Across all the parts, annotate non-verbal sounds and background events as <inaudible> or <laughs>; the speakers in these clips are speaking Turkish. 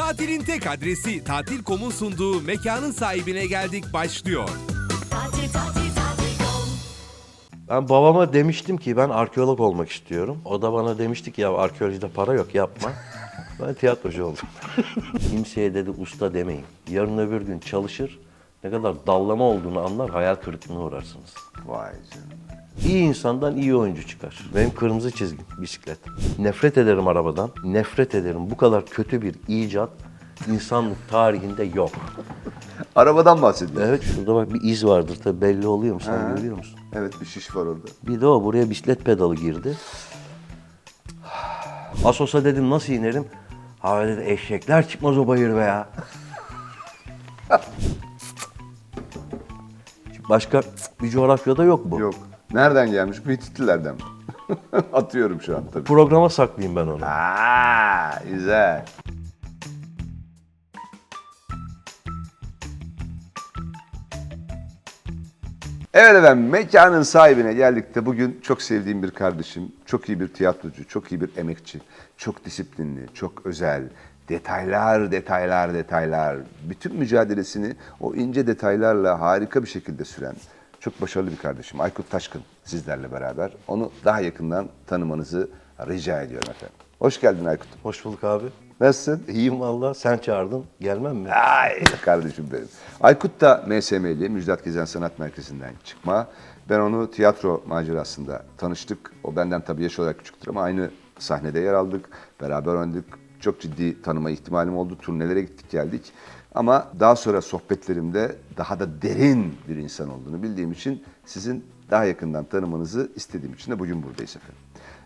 Tatilin tek adresi Tatil.com'un sunduğu mekanın sahibine geldik başlıyor. tatil tatil tatil kom. Ben babama demiştim ki ben arkeolog olmak istiyorum. O da bana demişti ki ya arkeolojide para yok yapma. <laughs> Ben tiyatrocu oldum. <laughs> Kimseye dedi usta demeyin. Yarın öbür gün çalışır. Ne kadar dallama olduğunu anlar, hayal kırıklığına uğrarsınız. Vay canına. İyi insandan iyi oyuncu çıkar. Benim kırmızı çizgim bisiklet. Nefret ederim arabadan. Nefret ederim. Bu kadar kötü bir icat insanlık tarihinde yok. Arabadan bahsediyor. Evet şurada bak bir iz vardır tabii belli oluyor mu sen görüyor musun? Evet bir şiş var orada. Bir de o buraya bisiklet pedalı girdi. Asos'a dedim nasıl inerim? Ha dedi eşekler çıkmaz o bayır be ya. <laughs> Başka bir coğrafyada yok bu. Yok. Nereden gelmiş? Bu Hititlilerden mi? <laughs> Atıyorum şu an tabii. Programa saklayayım ben onu. Aa, güzel. Evet efendim mekanın sahibine geldik de bugün çok sevdiğim bir kardeşim, çok iyi bir tiyatrocu, çok iyi bir emekçi, çok disiplinli, çok özel, detaylar, detaylar, detaylar, bütün mücadelesini o ince detaylarla harika bir şekilde süren çok başarılı bir kardeşim Aykut Taşkın sizlerle beraber. Onu daha yakından tanımanızı rica ediyorum efendim. Hoş geldin Aykut. Hoş bulduk abi. Nasılsın? İyiyim valla. Sen çağırdın. Gelmem mi? Ay kardeşim benim. Aykut da MSM'li, Müjdat Gezen Sanat Merkezi'nden çıkma. Ben onu tiyatro macerasında tanıştık. O benden tabii yaş olarak küçüktür ama aynı sahnede yer aldık. Beraber oynadık. Çok ciddi tanıma ihtimalim oldu. Turnelere gittik geldik. Ama daha sonra sohbetlerimde daha da derin bir insan olduğunu bildiğim için sizin daha yakından tanımanızı istediğim için de bugün buradayız efendim.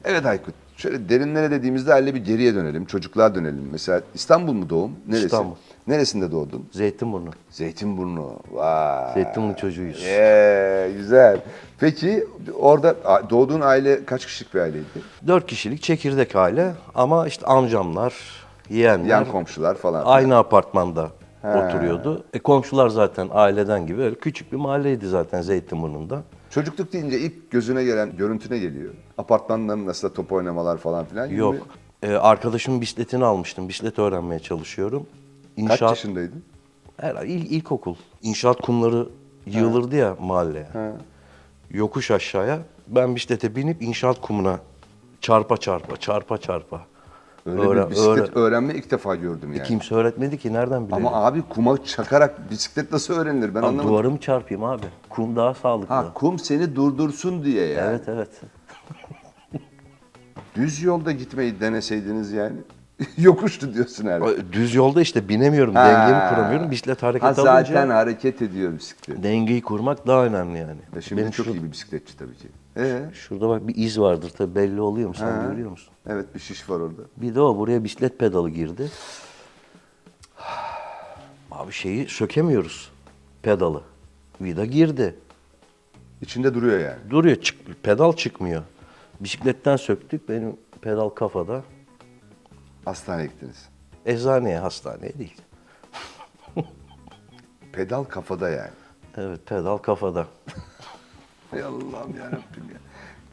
Evet Aykut, şöyle derinlere dediğimizde hale bir geriye dönelim, çocukluğa dönelim. Mesela İstanbul mu doğum? Neresi? İstanbul. Neresinde doğdun? Zeytinburnu. Zeytinburnu. Vay. Zeytinburnu çocuğuyuz. Ee, güzel. Peki orada doğduğun aile kaç kişilik bir aileydi? Dört kişilik çekirdek aile ama işte amcamlar, yeğenler Yan komşular falan. aynı apartmanda oturuyordu. E, komşular zaten aileden gibi öyle küçük bir mahalleydi zaten Zeytinburnu'nda. Çocukluk deyince ilk gözüne gelen görüntüne geliyor. Apartmanların nasıl top oynamalar falan filan gibi. Yok. E, arkadaşımın bisikletini almıştım. Bisiklet öğrenmeye çalışıyorum. Kaç İnşaat, yaşındaydın? Herhalde il, ilkokul. İnşaat kumları yığılırdı ya mahalleye. Yokuş aşağıya. Ben bisiklete binip inşaat kumuna çarpa çarpa, çarpa çarpa. Öyle Öğren- bir bisiklet öğren- öğrenme ilk defa gördüm yani. Kimse öğretmedi ki nereden bilelim? Ama abi kuma çakarak bisiklet nasıl öğrenilir ben Abi anlamadım. duvarı mı çarpayım abi? Kum daha sağlıklı. Ha kum seni durdursun diye yani. Evet evet. <laughs> Düz yolda gitmeyi deneseydiniz yani. <laughs> Yokuştu diyorsun herhalde. Düz yolda işte binemiyorum, dengemi kuramıyorum. Bisiklet hareket Ha alınca zaten hareket ediyor bisiklet. dengeyi kurmak daha önemli yani. Ya şimdi Benim çok şur- iyi bir bisikletçi tabii ki. Ee, Şurada bak bir iz vardır tabii belli oluyor mu sen görüyor musun? evet bir şiş var orada. Bir de o buraya bisiklet pedalı girdi. Abi şeyi sökemiyoruz pedalı. Vida girdi. İçinde duruyor yani. Duruyor çık, pedal çıkmıyor. Bisikletten söktük benim pedal kafada. Hastaneye gittiniz. Eczaneye hastaneye değil. Pedal kafada yani. Evet pedal kafada. <laughs> Ey Allah'ım yarabbim ya.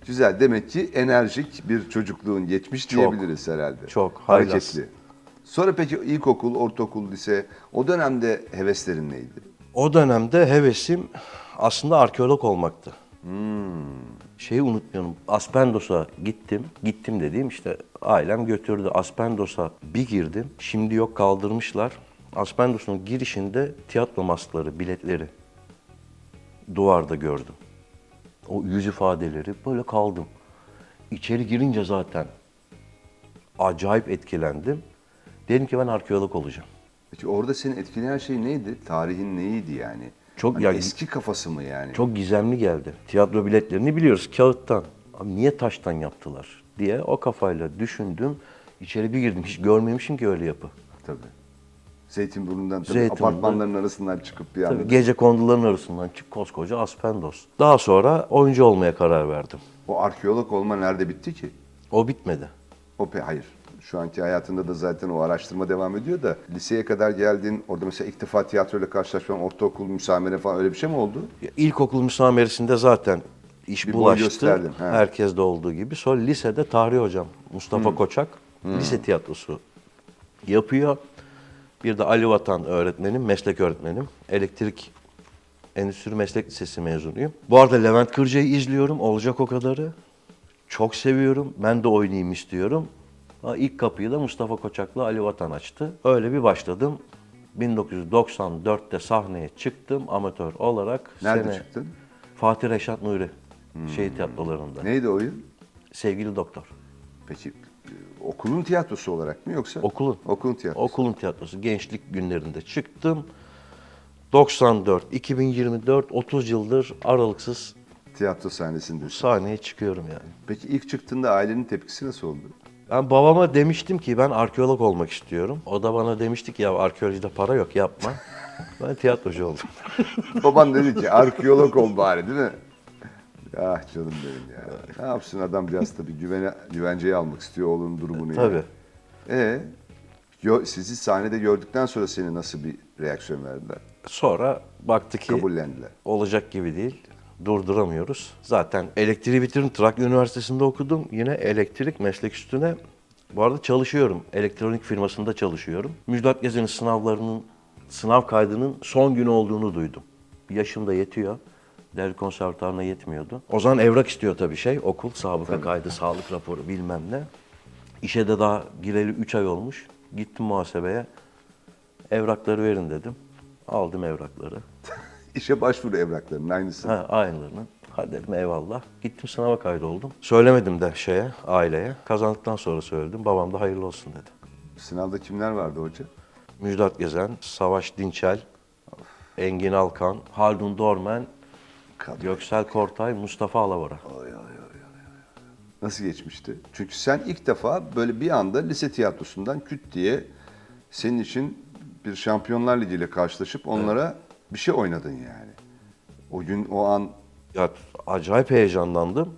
Güzel. Demek ki enerjik bir çocukluğun geçmiş diyebiliriz herhalde. çok, haylaz. Hareketli. Sonra peki ilkokul, ortaokul, lise o dönemde heveslerin neydi? O dönemde hevesim aslında arkeolog olmaktı. Şeyi unutmuyorum. Aspendos'a gittim. Gittim dediğim işte ailem götürdü. Aspendos'a bir girdim. Şimdi yok kaldırmışlar. Aspendos'un girişinde tiyatro maskları, biletleri duvarda gördüm. O yüz ifadeleri böyle kaldım. İçeri girince zaten acayip etkilendim. Dedim ki ben arkeolog olacağım. Peki orada seni etkileyen şey neydi? Tarihin neydi yani? Çok Hani ya- eski kafası mı yani? Çok gizemli geldi. Tiyatro biletlerini biliyoruz kağıttan. Abi niye taştan yaptılar diye o kafayla düşündüm. İçeri bir girdim. Hiç görmemişim ki öyle yapı. Tabii. Zeytinburnu'ndan tabii Zeytinburnu. apartmanların arasından çıkıp bir anda. Tabii gece konduların arasından çık koskoca Aspendos. Daha sonra oyuncu olmaya karar verdim. O arkeolog olma nerede bitti ki? O bitmedi. O pe hayır. Şu anki hayatında da zaten o araştırma devam ediyor da liseye kadar geldin. Orada mesela ilk defa tiyatroyla karşılaşman, ortaokul müsamere falan öyle bir şey mi oldu? Ya, İlkokul müsameresinde zaten iş Bir bulaştı. ha. Herkeste olduğu gibi. Sonra lisede tarih hocam Mustafa Koçak lise tiyatrosu yapıyor. Bir de Ali Vatan öğretmenim, meslek öğretmenim. Elektrik Endüstri Meslek Lisesi mezunuyum. Bu arada Levent Kırca'yı izliyorum. Olacak o kadarı. Çok seviyorum. Ben de oynayayım istiyorum. Ha, İlk kapıyı da Mustafa Koçak'la Ali Vatan açtı. Öyle bir başladım. 1994'te sahneye çıktım amatör olarak. Nerede çıktın? Fatih Reşat Nuri. Şehit tiyatrolarında. Neydi oyun? Sevgili doktor. Peki okulun tiyatrosu olarak mı yoksa? Okulun. Okulun tiyatrosu. Okulun tiyatrosu. Gençlik günlerinde çıktım. 94, 2024, 30 yıldır aralıksız Tiyatro sahnesinde. sahneye çıkıyorum yani. Peki ilk çıktığında ailenin tepkisi nasıl oldu? Ben babama demiştim ki ben arkeolog olmak istiyorum. O da bana demişti ki ya arkeolojide para yok yapma. <laughs> Ben tiyatrocu oldum. Baban dedi ki arkeolog ol bari değil mi? Ah canım benim ya. Ne yapsın adam biraz tabii güvene, güvenceye almak istiyor oğlunun durumunu. Tabii. Yani. Ee, yo- sizi sahnede gördükten sonra seni nasıl bir reaksiyon verdiler? Sonra baktı ki Kabullendiler. olacak gibi değil. Durduramıyoruz. Zaten elektriği bitirdim. Trakya Üniversitesi'nde okudum. Yine elektrik meslek üstüne. Bu arada çalışıyorum. Elektronik firmasında çalışıyorum. Müjdat Gezen'in sınavlarının, sınav kaydının son günü olduğunu duydum. Yaşım da yetiyor. Devlet konservatuarına yetmiyordu. O zaman evrak istiyor tabii şey. Okul, sabıka kaydı, sağlık raporu bilmem ne. İşe de daha gireli 3 ay olmuş. Gittim muhasebeye. Evrakları verin dedim. Aldım evrakları. <laughs> İşe başvuru evraklarının aynısı. Ha, aynılarını. Hadi dedim eyvallah. Gittim sınava kaydoldum. Söylemedim de şeye, aileye. Kazandıktan sonra söyledim. Babam da hayırlı olsun dedi. Sınavda kimler vardı hoca? Müjdat Gezen, Savaş Dinçel, Engin Alkan, Haldun Dormen, Göksel Kortay, Mustafa Alavara. Nasıl geçmişti? Çünkü sen ilk defa böyle bir anda lise tiyatrosundan küt diye senin için bir Şampiyonlar Ligi ile karşılaşıp onlara bir şey oynadın yani. O gün o an Ya acayip heyecanlandım.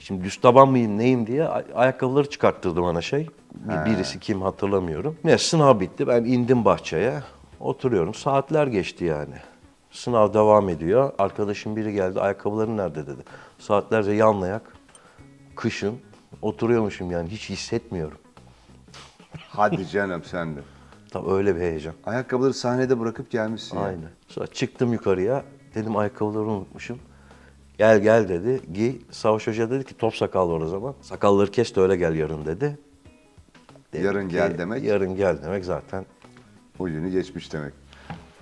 Şimdi düz taban mıyım neyim diye ay- ayakkabıları çıkarttırdı bana şey. Bir- Birisi kim hatırlamıyorum. Ne sınav bitti ben indim bahçeye. Oturuyorum saatler geçti yani. Sınav devam ediyor. Arkadaşım biri geldi ayakkabıların nerede dedi. Saatlerce yanlayak. Kışın oturuyormuşum yani hiç hissetmiyorum. hadi canım sen de. <laughs> Tabii öyle bir heyecan. Ayakkabıları sahnede bırakıp gelmişsin. yani. Aynen. Sonra çıktım yukarıya. Dedim ayakkabıları unutmuşum. Gel gel dedi. Giy. Savaş Hoca dedi ki top sakal var o zaman. Sakalları kes de öyle gel yarın dedi. Dedim Yarın gel demek? Yarın gel demek zaten. O günü geçmiş demek.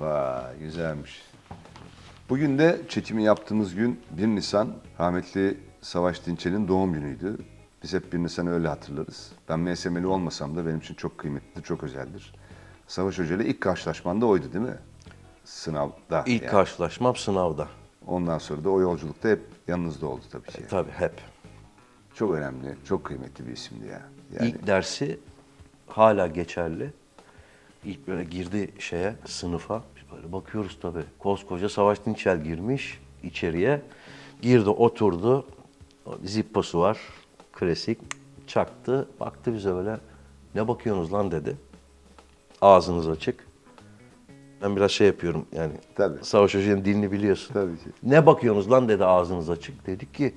Vay güzelmiş. Bugün de çekimi yaptığımız gün 1 Nisan rahmetli Savaş Dinçel'in doğum günüydü. Biz hep 1 Nisan'ı öyle hatırlarız. Ben MSM'li olmasam da benim için çok kıymetlidir, çok özeldir. Savaş Hoca ile ilk karşılaşman da oydu değil mi? Sınavda. İlk yani. karşılaşmam sınavda. Ondan sonra da o yolculukta hep yanınızda oldu tabii ki. Tabii hep. Çok önemli, çok kıymetli bir isimdi ya. Yani İlk dersi hala geçerli. İlk böyle girdi şeye, sınıfa. Böyle bakıyoruz tabii. Koskoca Savaş Dinçel girmiş içeriye. Girdi, oturdu. Zipposu var. Klasik. Çaktı. Baktı bize böyle. Ne bakıyorsunuz lan dedi. Ağzınız açık. Ben biraz şey yapıyorum yani. Tabii. Savaş Hoca'nın dilini biliyorsun. Tabii ki. Ne bakıyorsunuz lan dedi ağzınız açık. Dedik ki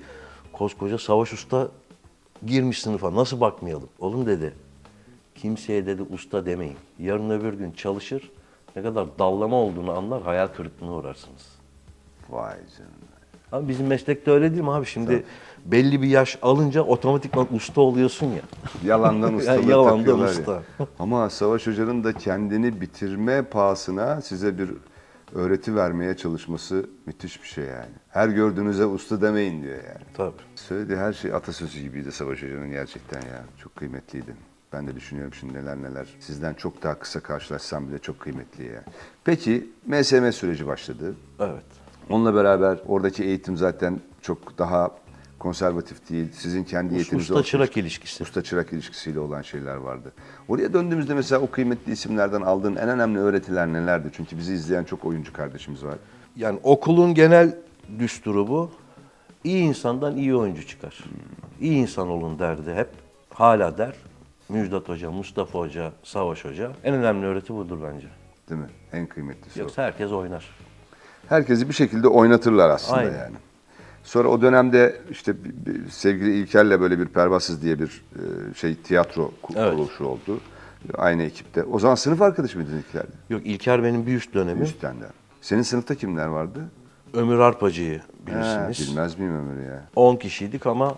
koskoca Savaş Usta girmiş sınıfa nasıl bakmayalım? Oğlum dedi kimseye dedi usta demeyin. Yarın öbür gün çalışır ne kadar dallama olduğunu anlar hayal kırıklığına uğrarsınız. vay canına. Abi bizim meslekte öyle değil mi abi? Şimdi belli bir yaş alınca otomatikman usta oluyorsun ya. <laughs> Yalandan ustalığı yalandan usta. Ya. <laughs> Ama Savaş Hoca'nın da kendini bitirme pahasına size bir öğreti vermeye çalışması müthiş bir şey yani. Her gördüğünüze usta demeyin diyor yani. Tabii. Söylediği her şey atasözü gibiydi Savaş Hoca'nın gerçekten ya. Çok kıymetliydi. Ben de düşünüyorum şimdi neler neler. Sizden çok daha kısa karşılaşsam bile çok kıymetli ya. Peki MSM süreci başladı. Evet. Onunla beraber oradaki eğitim zaten çok daha konservatif değil. Sizin kendi eğitiminiz Usta çırak ilişkisi. Usta çırak ilişkisiyle olan şeyler vardı. Oraya döndüğümüzde mesela o kıymetli isimlerden aldığın en önemli öğretiler nelerdi? Çünkü bizi izleyen çok oyuncu kardeşimiz var. Yani okulun genel düsturu bu. İyi insandan iyi oyuncu çıkar. İyi insan olun derdi hep. Hala der. Müjdat Hoca, Mustafa Hoca, Savaş Hoca. En önemli öğreti budur bence. Değil mi? En kıymetlisi o. Yoksa herkes oynar. Herkesi bir şekilde oynatırlar aslında Aynen. yani. Sonra o dönemde işte bir- bir sevgili İlker'le böyle bir Pervasız diye bir e, şey tiyatro ku- Evet. kuruluşu oldu. Aynı ekipte. O zaman sınıf arkadaşı mıydın ilklerde? Yok İlker benim bir üst dönemim. Üstten de. Senin sınıfta kimler vardı? Ömür Arpacı'yı bilirsiniz. bilmez miyim Ömür ya? 10 kişiydik ama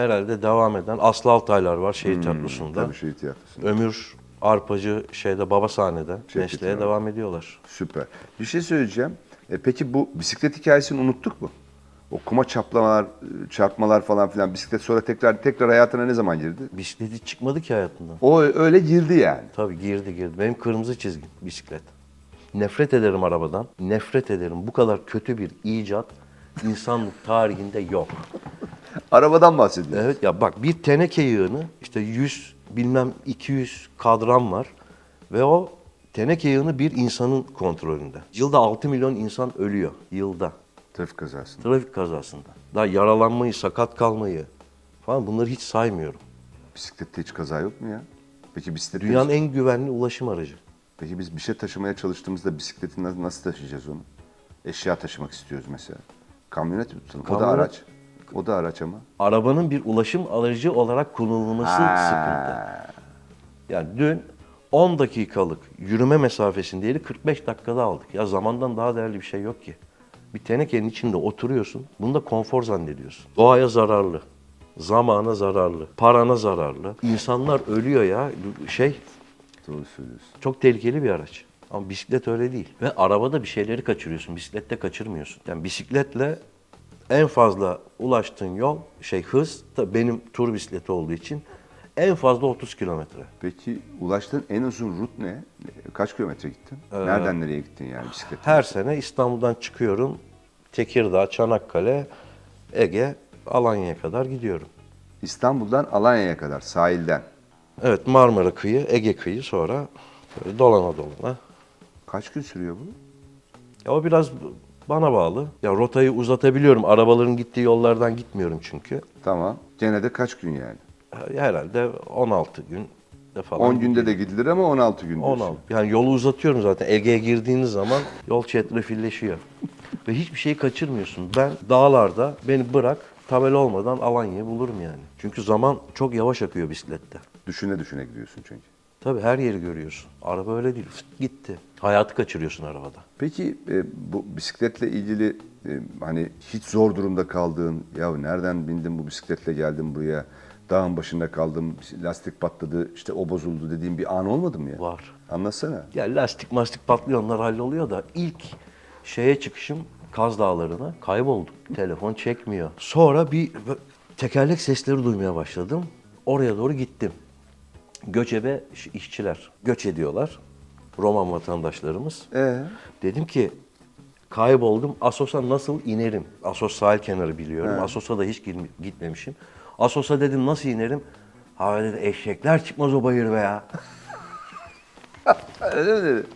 herhalde devam eden Aslı Altaylar var şehir tiyatrosunda. Tabii şey tiyatrosunda. Ömür Arpacı şeyde baba sahnede Şey tiyatrosu. devam ediyorlar. Süper. Bir şey söyleyeceğim. E, peki bu bisiklet hikayesini unuttuk mu? O kuma çaplamalar, e, çarpmalar falan filan bisiklet sonra tekrar tekrar hayatına ne zaman girdi? Bisikleti çıkmadı ki hayatından. O öyle girdi yani. Tabii girdi girdi. Benim kırmızı çizgim bisiklet. Nefret ederim arabadan. Nefret ederim. Bu kadar kötü bir icat insanlık tarihinde yok. Arabadan bahsediyor. Evet ya bak bir teneke yığını işte 100 bilmem 200 kadran var ve o teneke yığını bir insanın kontrolünde. Yılda 6 milyon insan ölüyor yılda Trafik kazası. trafik kazasında. Daha yaralanmayı, sakat kalmayı falan bunları hiç saymıyorum. Bisiklette hiç kaza yok mu ya? Peki bisiklette Dünyanın en güvenli ulaşım aracı. Peki biz bir şey taşımaya çalıştığımızda bisikleti na- nasıl taşıyacağız onu? Eşya taşımak istiyoruz mesela. Kamyonet mi tutalım? O da Kamyonet- araç. O da araç ama. Arabanın bir ulaşım aracı olarak kullanılması sıkıntı. Yani dün 10 dakikalık yürüme mesafesindeydi 45 dakikada aldık. Ya zamandan daha değerli bir şey yok ki. Bir tenekenin içinde oturuyorsun. Bunu da konfor zannediyorsun. Doğaya zararlı. Zamana zararlı. Parana zararlı. İnsanlar ölüyor ya. Şey Doğru söylüyorsun. çok tehlikeli bir araç. Ama bisiklet öyle değil. Ve arabada bir şeyleri kaçırıyorsun. Bisiklette kaçırmıyorsun. Yani bisikletle en fazla ulaştığın yol şey hız da benim tur bisikleti olduğu için en fazla 30 kilometre. Peki ulaştığın en uzun rut ne? Kaç kilometre gittin? Ee, Nereden nereye gittin yani bisikletle? Her sene İstanbul'dan çıkıyorum. Tekirdağ, Çanakkale, Ege, Alanya'ya kadar gidiyorum. İstanbul'dan Alanya'ya kadar sahilden. Evet Marmara kıyı, Ege kıyı sonra dolana dolana. Kaç gün sürüyor bu? Ya o biraz bana bağlı. Ya rotayı uzatabiliyorum. Arabaların gittiği yollardan gitmiyorum çünkü. Tamam. Gene de kaç gün yani? Herhalde 16 gün de falan. 10 günde de gidilir ama 16 gün diyorsun. 16. Yani yolu uzatıyorum zaten. Ege'ye girdiğiniz zaman yol çetrefilleşiyor. Ve hiçbir şeyi kaçırmıyorsun. Ben dağlarda beni bırak tabela olmadan Alanya'yı bulurum yani. Çünkü zaman çok yavaş akıyor bisiklette. Düşüne düşüne gidiyorsun çünkü. Tabii her yeri görüyorsun. Araba öyle değil. Fıt gitti. Hayatı kaçırıyorsun arabada. Peki e, bu bisikletle ilgili e, hani hiç zor durumda kaldığın, ya nereden bindim bu bisikletle geldim buraya, dağın başında kaldım, lastik patladı, işte o bozuldu dediğin bir an olmadı mı ya? Var. Anlatsana. Ya lastik mastik patlıyor onlar halloluyor da ilk şeye çıkışım Kaz Dağları'na kayboldum. Telefon çekmiyor. Sonra bir tekerlek sesleri duymaya başladım. Oraya doğru gittim. Göçebe iş- işçiler göç ediyorlar. Roman vatandaşlarımız. Ee? Dedim ki kayboldum. Asos'a nasıl inerim? Asos sahil kenarı biliyorum. Asos'a da hiç gitmemişim. Asos'a dedim nasıl inerim? Ha dedi eşekler çıkmaz o bayır be ya. <laughs> Öyle mi dedi?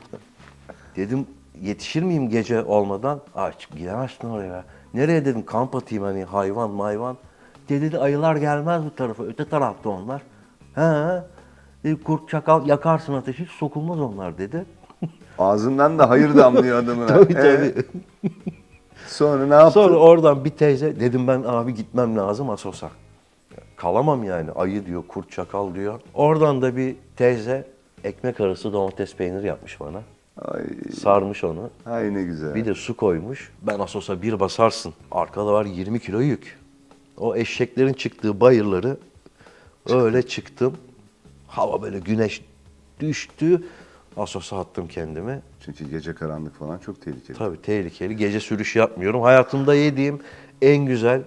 Dedim yetişir miyim gece olmadan? Aa gidemezsin oraya. Nereye dedim kamp atayım hani hayvan mayvan. Dedi, dedi ayılar gelmez bu tarafa. Öte tarafta onlar. He. Dedi kurt çakal yakarsın ateşi sokulmaz onlar dedi. <laughs> Ağzından da hayır damlıyor adamın. <laughs> tabii Ee? tabii. Sonra ne yaptın? Sonra oradan bir teyze dedim ben abi gitmem lazım Asos'a. Kalamam yani ayı diyor kurt çakal diyor. Oradan da bir teyze ekmek arası domates peyniri yapmış bana. Ay, Sarmış onu. ay ne güzel. Bir de su koymuş. Ben Asos'a bir basarsın. Arkada var 20 kilo yük. O eşeklerin çıktığı bayırları öyle çıktım. Hava böyle güneş düştü. Asos'a attım kendimi. Çünkü gece karanlık falan çok tehlikeli. Tabii tehlikeli. Gece sürüş yapmıyorum. Hayatımda yediğim en güzel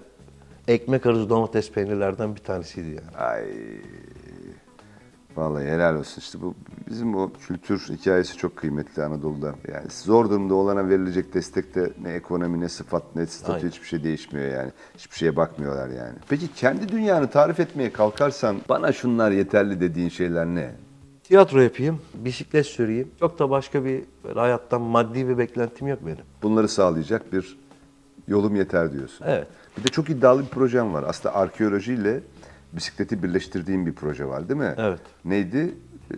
ekmek arası domates peynirlerden bir tanesiydi yani. Ay. Vallahi helal olsun. İşte bu bizim o kültür hikayesi çok kıymetli Anadolu'da. Yani zor durumda olana verilecek destekte ne ekonomi ne sıfat ne statü Aynen. hiçbir şey değişmiyor yani. Hiçbir şeye bakmıyorlar yani. Peki kendi dünyanı tarif etmeye kalkarsan bana şunlar yeterli dediğin şeyler ne? Tiyatro yapayım, bisiklet süreyim. Çok da başka bir böyle hayattan maddi bir beklentim yok benim. Bunları sağlayacak bir yolum yeter diyorsun. Evet. Bir de çok iddialı bir projem var. Aslında arkeolojiyle bisikleti birleştirdiğim bir proje var değil mi? Evet. Neydi?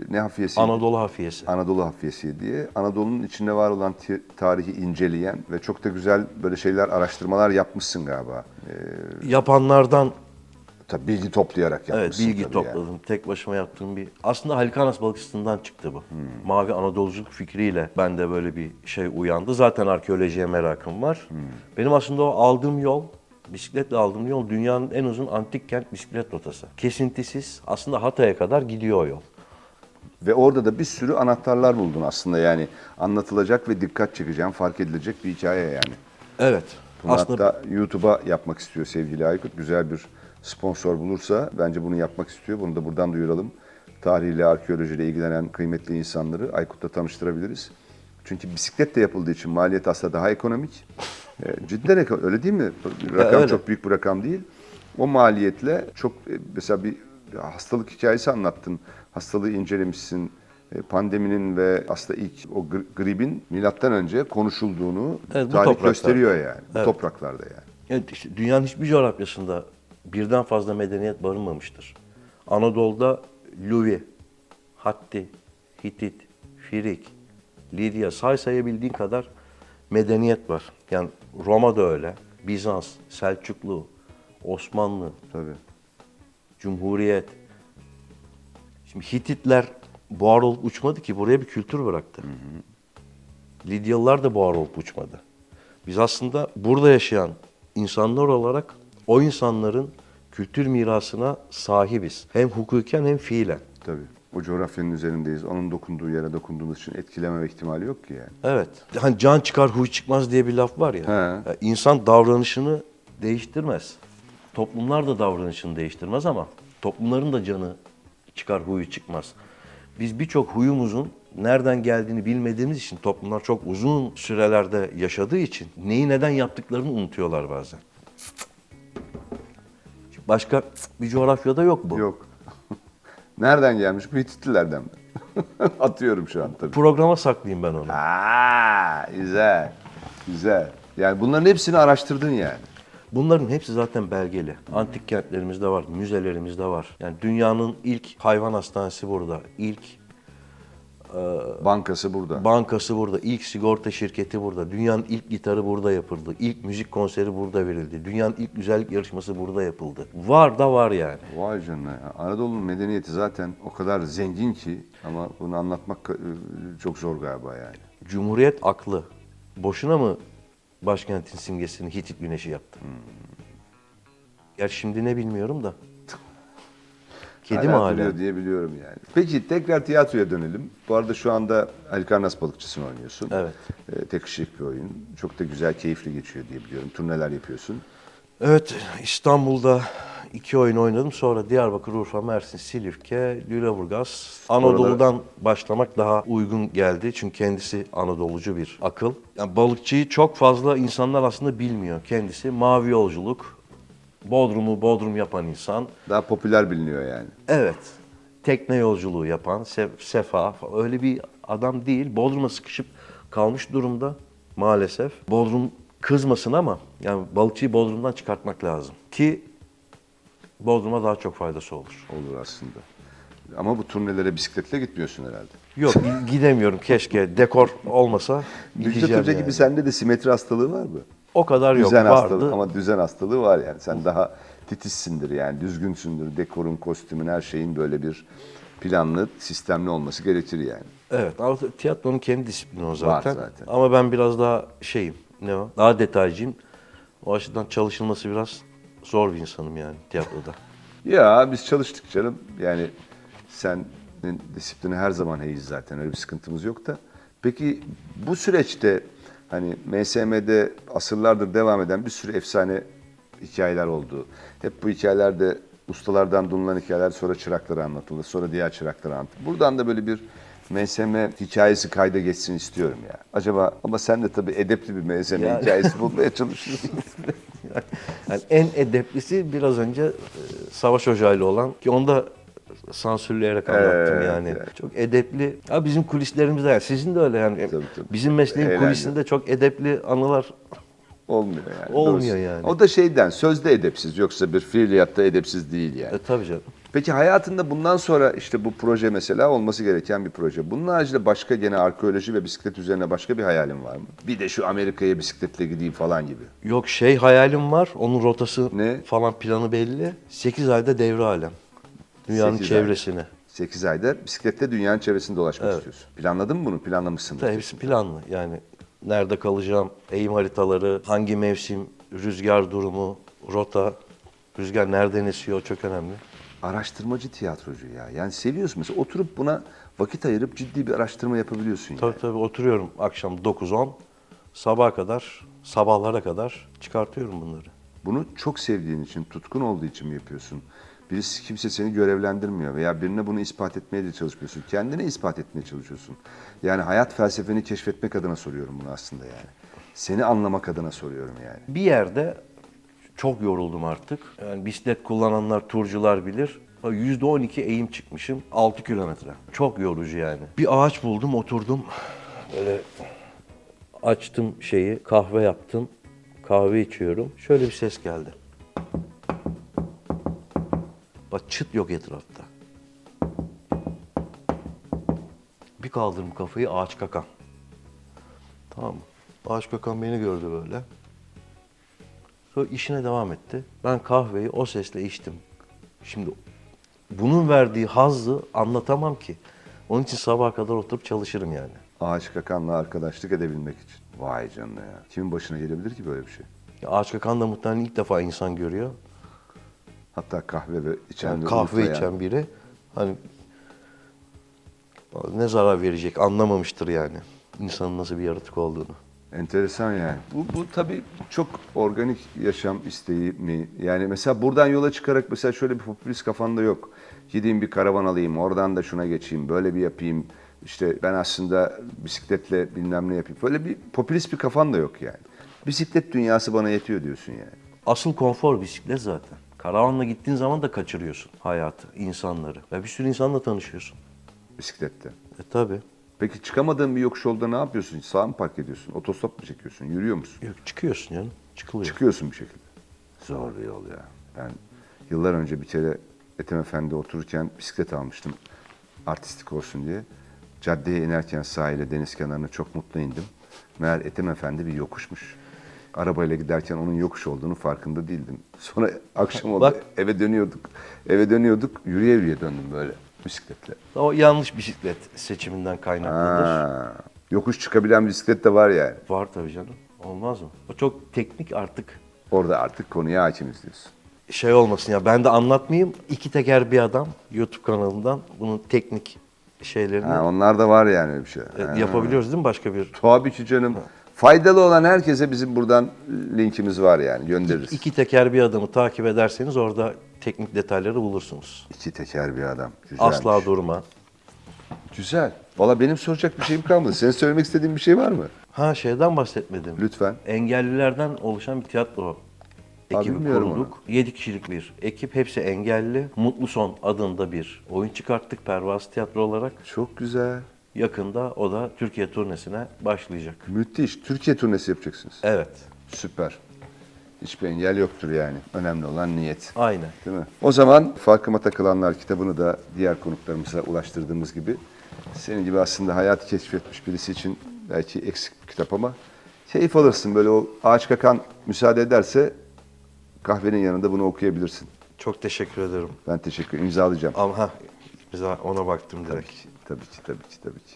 Ne hafiyesi? Anadolu hafiyesi. Anadolu Hafiyesi diye. Anadolu'nun içinde var olan tarihi inceleyen ve çok da güzel böyle şeyler, araştırmalar yapmışsın galiba. Ee, Yapanlardan Tabii bilgi toplayarak Evet yapmışsın bilgi tabii yani. topladım. Tek başıma yaptığım bir... Aslında Halikanas balıkçısından çıktı bu. Hmm. Mavi Anadoluculuk fikriyle bende böyle bir şey uyandı. Zaten arkeolojiye merakım var. Hmm. Benim aslında o aldığım yol, bisikletle aldığım yol dünyanın en uzun antik kent bisiklet rotası. Kesintisiz aslında Hatay'a kadar gidiyor o yol. Ve orada da bir sürü anahtarlar buldun aslında yani anlatılacak ve dikkat çekeceğin, fark edilecek bir hikaye yani. Evet. Bunu aslında hatta YouTube'a yapmak istiyor sevgili Aykut. Güzel bir sponsor bulursa bence bunu yapmak istiyor. Bunu da buradan duyuralım. Tarihle, arkeolojiyle ilgilenen kıymetli insanları Aykut'la tanıştırabiliriz. Çünkü bisikletle yapıldığı için maliyet aslında daha ekonomik. E, Cidden öyle değil mi? Rakam öyle. çok büyük bir rakam değil. O maliyetle çok e, mesela bir hastalık hikayesi anlattın. Hastalığı incelemişsin. E, Pandeminin ve aslında ilk o gri- gribin milattan önce konuşulduğunu Evet, tarih gösteriyor yani. Bu Evet. topraklarda yani. Evet, işte dünyanın hiçbir coğrafyasında birden fazla medeniyet barınmamıştır. Anadolu'da Luvi, Hatti, Hitit, Firik, Lidya say sayabildiğin kadar medeniyet var. Yani Roma'da öyle, Bizans, Selçuklu, Osmanlı, Tabii. Cumhuriyet. Şimdi Hititler buhar olup uçmadı ki buraya bir kültür bıraktı. Lidyalılar da buhar olup uçmadı. Biz aslında burada yaşayan insanlar olarak o insanların kültür mirasına sahibiz. Hem hukuken hem fiilen. Tabii. O coğrafyanın üzerindeyiz. Onun dokunduğu yere dokunduğumuz için etkilememe ihtimali yok ki yani. Evet. Hani can çıkar huy çıkmaz diye bir laf var ya. He. Ya İnsan davranışını değiştirmez. Toplumlar da davranışını değiştirmez ama toplumların da canı çıkar huyu çıkmaz. Biz birçok huyumuzun nereden geldiğini bilmediğimiz için toplumlar çok uzun sürelerde yaşadığı için neyi neden yaptıklarını unutuyorlar bazen. Başka bir coğrafyada yok bu. Yok. Nereden gelmiş? Bu Hititlilerden mi? <laughs> Atıyorum şu an tabii. Programa saklayayım ben onu. Aa, güzel. Güzel. Yani bunların hepsini araştırdın yani. Bunların hepsi zaten belgeli. Antik kentlerimizde var, müzelerimizde var. Yani dünyanın ilk hayvan hastanesi burada, ilk Bankası burada. bankası burada, ilk sigorta şirketi burada, dünyanın ilk gitarı burada yapıldı, ilk müzik konseri burada verildi, dünyanın ilk güzellik yarışması burada yapıldı. Var da var yani. Vay canına ya. Anadolu'nun medeniyeti zaten o kadar zengin ki ama bunu anlatmak çok zor galiba yani. Cumhuriyet aklı. Boşuna mı başkentin simgesini Hitit güneşi yaptı? Gerçi şimdi ne bilmiyorum da. Kedi mi Hala diye biliyorum yani. Peki tekrar tiyatroya dönelim. Bu arada şu anda Halikarnas balıkçısını oynuyorsun. Evet. Ee, tek kişilik bir oyun. Çok da güzel, keyifli geçiyor diye biliyorum. Turneler yapıyorsun. Evet, İstanbul'da iki oyun oynadım. Sonra Diyarbakır, Urfa, Mersin, Silifke, Lüleburgaz. Anadolu'dan başlamak daha uygun geldi. Çünkü kendisi Anadolucu bir akıl. Yani balıkçıyı çok fazla insanlar aslında bilmiyor. Kendisi mavi yolculuk, Bodrum'u Bodrum yapan insan. Daha popüler biliniyor yani. Evet, tekne yolculuğu yapan, sef- sefa falan. öyle bir adam değil. Bodrum'a sıkışıp kalmış durumda maalesef. Bodrum kızmasın ama yani balıkçıyı Bodrum'dan çıkartmak lazım. Ki Bodrum'a daha çok faydası olur. Olur aslında. Ama bu turnelere bisikletle gitmiyorsun herhalde. Yok gidemiyorum keşke dekor olmasa Müjdat gideceğim Hoca yani. gibi sende de simetri hastalığı var mı? O kadar yok Düzen vardı. hastalığı ama düzen hastalığı var yani. Sen daha titizsindir yani düzgünsündür. Dekorun, kostümün, her şeyin böyle bir planlı, sistemli olması gerekir yani. Evet ama tiyatronun kendi disiplini o zaten. zaten. Ama ben biraz daha şeyim ne o? Daha detaycıyım. O açıdan çalışılması biraz zor bir insanım yani tiyatroda. <laughs> Ya biz çalıştık canım. Yani senin disiplini her zaman heyiz zaten. Öyle bir sıkıntımız yok da. Peki bu süreçte hani MSM'de asırlardır devam eden bir sürü efsane hikayeler oldu. Hep bu hikayelerde ustalardan duyulan hikayeler sonra çıraklara anlatıldı. Sonra diğer çıraklara anlatıldı. Buradan da böyle bir MSM hikayesi kayda geçsin istiyorum ya. Acaba ama sen de tabii edepli bir MSM Ya- hikayesi bulmaya çalışıyorsun. <laughs> Yani en edeplisi biraz önce e, Savaş Hoca ile olan ki onu da sansürleyerek anlattım Evet, yani. evet. Çok edepli. Ya bizim kulislerimizde yani sizin de öyle yani. Tabii, tabii. Bizim mesleğin Eğlence. kulisinde çok edepli anılar Olmuyor yani. Olmuyor Doğrusu. yani. O da şeyden sözde edepsiz yoksa bir fiiliyatta edepsiz değil yani. e, tabii canım. Peki hayatında bundan sonra işte bu proje mesela olması gereken bir proje. Bunun haricinde başka gene arkeoloji ve bisiklet üzerine başka bir hayalin var mı? Bir de şu Amerika'ya bisikletle gideyim falan gibi. Yok şey hayalim var. Onun rotası Ne? falan planı belli. 8 ayda devre alem. Dünyanın Sekiz çevresini. 8 ayda bisikletle dünyanın çevresinde dolaşmak Evet. istiyorsun. Planladın mı bunu? Planlamışsın. Tabii hepsi planlı. Yani nerede kalacağım, eğim haritaları, hangi mevsim, rüzgar durumu, rota, rüzgar nereden esiyor çok önemli. Araştırmacı tiyatrocu ya. Yani seviyorsun mesela oturup buna vakit ayırıp ciddi bir araştırma yapabiliyorsun. Tabii yani. tabii oturuyorum akşam 9-10, sabaha kadar, sabahlara kadar çıkartıyorum bunları. Bunu çok sevdiğin için, tutkun olduğu için mi yapıyorsun? Birisi kimse seni görevlendirmiyor veya birine bunu ispat etmeye de çalışmıyorsun. Kendine ispat etmeye çalışıyorsun. Yani hayat felsefeni keşfetmek adına soruyorum bunu aslında yani. Seni anlamak adına soruyorum yani. Bir yerde çok yoruldum artık. Yani bisiklet kullananlar, turcular bilir. %12 eğim çıkmışım. 6 kilometre. Çok yorucu yani. Bir ağaç buldum, oturdum. Böyle açtım şeyi, kahve yaptım. Kahve içiyorum. Şöyle bir ses geldi. Bak çıt yok etrafta. Bir kaldırdım kafayı ağaç kakan. Tamam mı? Ağaç kakan beni gördü böyle. Sonra işine devam etti. Ben kahveyi o sesle içtim. Şimdi bunun verdiği hazzı anlatamam ki. Onun için sabaha kadar oturup çalışırım yani. Ağaç kakanla arkadaşlık edebilmek için. Vay canına ya. Kimin başına gelebilir ki böyle bir şey? Ya Ağaç kakan da muhtemelen ilk defa insan görüyor. Hatta kahve ve içen Yani ve kahve unutmayan. içen biri hani ne zarar verecek anlamamıştır yani. İnsanın nasıl bir yaratık olduğunu. Enteresan yani. Bu, bu tabii çok organik yaşam isteği mi? Yani mesela buradan yola çıkarak mesela şöyle bir popülist kafanda yok. Gideyim bir karavan alayım, oradan da şuna geçeyim, böyle bir yapayım. İşte ben aslında bisikletle bilmem ne yapayım. Böyle bir popülist bir kafan da yok yani. Bisiklet dünyası bana yetiyor diyorsun yani. Asıl konfor bisiklet zaten. Karavanla gittiğin zaman da kaçırıyorsun hayatı, insanları. Ve bir sürü insanla tanışıyorsun. Bisiklette. E tabi. Peki çıkamadığın bir yokuş yolda ne yapıyorsun? Sağa mı park ediyorsun? Otostop mu çekiyorsun? Yürüyor musun? Yok çıkıyorsun canım. Çıkılıyor. Çıkıyorsun bir şekilde. Zor bir yol ya. Ben yıllar önce bir kere Ethem Efendi otururken bisiklet almıştım. Artistik olsun diye. Caddeye inerken sahile, deniz kenarına çok mutlu indim. Meğer Ethem Efendi bir yokuşmuş. Arabayla giderken onun yokuş olduğunu farkında değildim. Sonra <laughs> akşam oldu Bak. eve dönüyorduk. Eve dönüyorduk. Yürüye yürüye döndüm böyle bisikletle. O yanlış bisiklet seçiminden kaynaklıdır. Ha, yokuş çıkabilen bisiklet de var yani. Var tabii canım. Olmaz mı? O çok teknik artık. Orada artık konuya hakimiz diyorsun. Şey olmasın ya ben de anlatmayayım. İki teker bir adam YouTube kanalından bunun teknik şeylerini Ha, onlar da var yani öyle bir şey. Ha. yapabiliyoruz değil mi başka bir? Tabii ki canım. Faydalı olan herkese bizim buradan linkimiz var yani göndeririz. İki, İki teker bir adamı takip ederseniz orada teknik detayları bulursunuz. teker bir adam. Güzelmiş. Asla durma. Güzel. Valla benim soracak bir şeyim kalmadı. Senin söylemek istediğin bir şey var mı? Ha şeyden bahsetmedim. Lütfen. Engellilerden oluşan bir tiyatro ekibi bilmiyorum kurduk. 7 kişilik bir ekip. Hepsi engelli. Mutlu Son adında bir oyun çıkarttık Pervaz Tiyatro olarak. Çok güzel. Yakında o da Türkiye turnesine başlayacak. Müthiş. Türkiye turnesi yapacaksınız. Evet. Süper. Hiçbir engel yoktur yani. Önemli olan niyet. Aynen. Değil mi? O zaman Farkıma Takılanlar kitabını da diğer konuklarımıza ulaştırdığımız gibi senin gibi aslında hayatı keşfetmiş birisi için belki eksik bir kitap ama keyif alırsın. Böyle o ağaç kakan müsaade ederse kahvenin yanında bunu okuyabilirsin. Çok teşekkür ederim. Ben teşekkür ederim. İmzalayacağım. Ama bize ona baktım Tabii direkt. ki, tabii ki, tabii ki, tabii ki.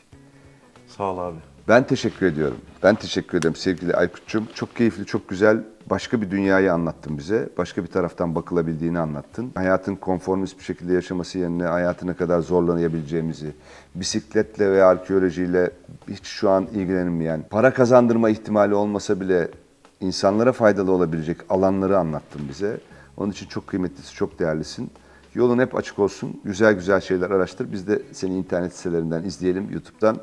Sağ ol abi. Ben teşekkür ediyorum. Ben teşekkür ederim sevgili Aykut'cum. Çok keyifli, çok güzel, başka bir dünyayı anlattın bize. Başka bir taraftan bakılabildiğini anlattın. Hayatın konformist bir şekilde yaşaması yerine hayatı ne kadar zorlanabileceğimizi, bisikletle ve arkeolojiyle hiç şu an ilgilenilmeyen, para kazandırma ihtimali olmasa bile insanlara faydalı olabilecek alanları anlattın bize. Onun için çok kıymetlisin, çok değerlisin. Yolun hep açık olsun. Güzel güzel şeyler araştır. Biz de seni internet sitelerinden izleyelim, YouTube'dan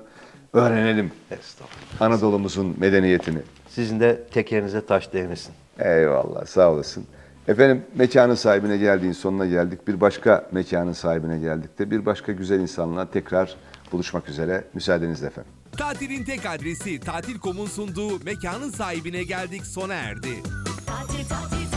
öğrenelim. Estağfurullah. Anadolu'muzun medeniyetini. Sizin de tekerinize taş değmesin. Eyvallah sağ olasın. Efendim mekanın sahibine geldiğin sonuna geldik. Bir başka mekanın sahibine geldik de bir başka güzel insanla tekrar buluşmak üzere. Müsaadenizle efendim. Tatilin tek adresi Tatil.com'un sunduğu mekanın sahibine geldik sona erdi. tatil tatil tatil